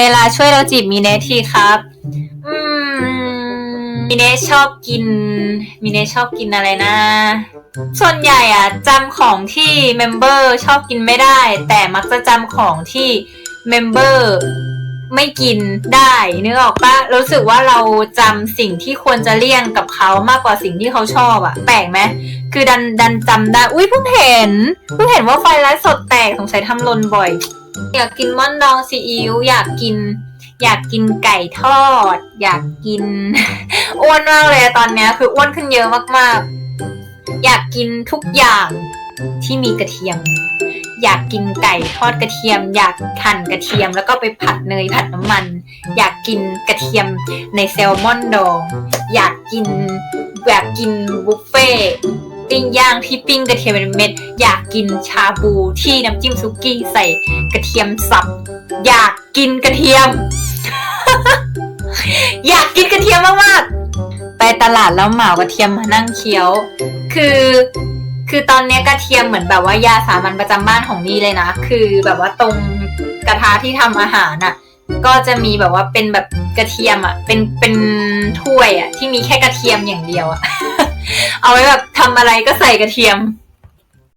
เมลาช่วยเราจีบมีเนททีครับ อืมมีเนทชอบกินมีเนทชอบกินอะไรนะ ส่วนใหญ่อะจำของที่เมมเบอร์ชอบกินไม่ได้ แต่มักจะจำของที่เมมเบอร์ไม่กินได้นึกออกปะรู้สึกว่าเราจำสิ่งที่ควรจะเลี่ยงกับเขามากกว่าสิ่งที่เขาชอบอะแปลกไหมคือดันดันจำได้ อุ้ยเพิ่งเห็นเพิ่งเห็นว่าไฟไลฟ์สดแตกสงสัยทำหลนบ่อย อยากกินม่อนดองซีอิ๊วอยากกิน อยากกินไก่ทอด อยากกิน อ้วนมากเลยตอนเนี้ยคืออ้วนขึ้นเยอะมากๆ อยากกินทุกอย่างที่มีกระเทียม อยากกินไก่ทอดกระเทียม อยากหั่นกระเทียม แล้วก็ไปผัดเนยผัดน้ำมัน อยากกินกระเทียมในแซลมอนดอง อยากกินอยากกินบุฟเฟ่ ปิ้งย่างที่ปิ้งกระเทียมเป็นเม็ด อยากกินชาบูที่น้ำจิ้มซุกี้ใส่กระเทียมสับ อยากกินกระเทียม อยากกินกระเทียมมากๆ ไปตลาดแล้วเหมากระเทียมมานั่งเคี้ยว คือคือตอนเนี้ยกระเทียมเหมือนแบบว่ายาสามัญประจำบ้านของนี่เลยนะ คือแบบว่าตรงกระทะที่ทำอาหารน่ะ ก็จะมีแบบว่าเป็นแบบกระเทียมอะ เป็นเป็นถ้วยอะ ที่มีแค่กระเทียมอย่างเดียวอะ เอาไว้แบบทำอะไรก็ใส่กระเทียม